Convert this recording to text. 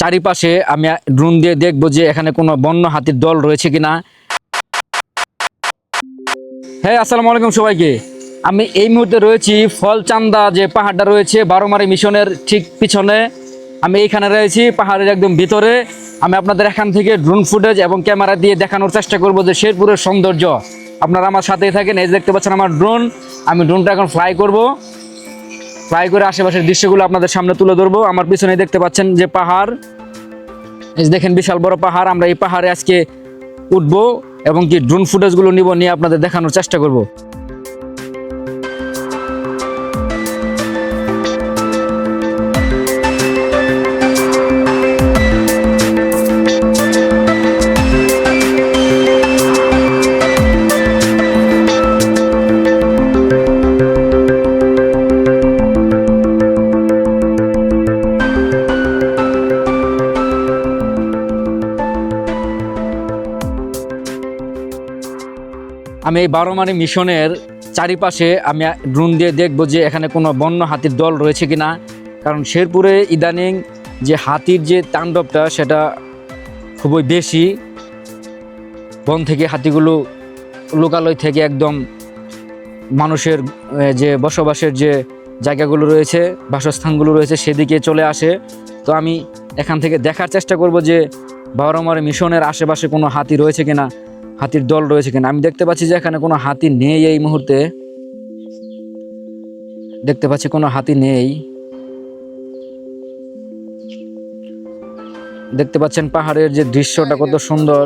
চারিপাশে আমি ড্রোন দিয়ে দেখব যে এখানে কোনো বন্য হাতির দল রয়েছে কিনা। হ্যাঁ আসসালামু আলাইকুম সবাইকে। আমি এই মুহূর্তে রয়েছি ফলচান্দা যে পাহাড়টা রয়েছে বারোমারি মিশনের ঠিক পিছনে। আমি এইখানে রয়েছি পাহাড়ের একদম ভিতরে। আমি আপনাদের এখান থেকে ড্রোন ফুটেজ এবং ক্যামেরা দিয়ে দেখানোর চেষ্টা করব যে শেরপুরের সৌন্দর্য। আপনারা আমার সাথেই থাকেন, এই দেখতে পাচ্ছেন আমার ড্রোন আমি ড্রোনটা এখন ফ্লাই করব। ফ্লাই করে আশেপাশের দৃশ্যগুলো আপনাদের সামনে তুলে ধরবো। আমার পিছনে দেখতে পাচ্ছেন যে পাহাড়। দেখেন, বিশাল বড় পাহাড়। আমরা এই পাহাড়ে আজকে উঠবো এবং কি ড্রোন ফুটেজগুলো নিব, নিয়ে আপনাদের দেখানোর চেষ্টা করব। আমি এই বারোমারি মিশনের চারিপাশে আমি ড্রোন দিয়ে দেখব যে এখানে কোনো বন্য হাতির দল রয়েছে কিনা। কারণ শেরপুরে ইদানিং যে হাতির যে তাণ্ডবটা, সেটা খুবই বেশি। বন থেকে হাতিগুলো লোকালয় থেকে একদম মানুষের যে বসবাসের যে জায়গাগুলো রয়েছে, বাসস্থানগুলো রয়েছে, সেদিকে চলে আসে। তো আমি এখান থেকে দেখার চেষ্টা করব যে বারোমারি মিশনের আশেপাশে কোনো হাতি রয়েছে কিনা। হাতির দল রয়েছে কিনা। আমি দেখতে পাচ্ছি যে এখানে কোনো হাতি নেই এই মুহূর্তে। দেখতে পাচ্ছি কোনো হাতি নেই। দেখতে পাচ্ছেন পাহাড়ের যে দৃশ্যটা কত সুন্দর।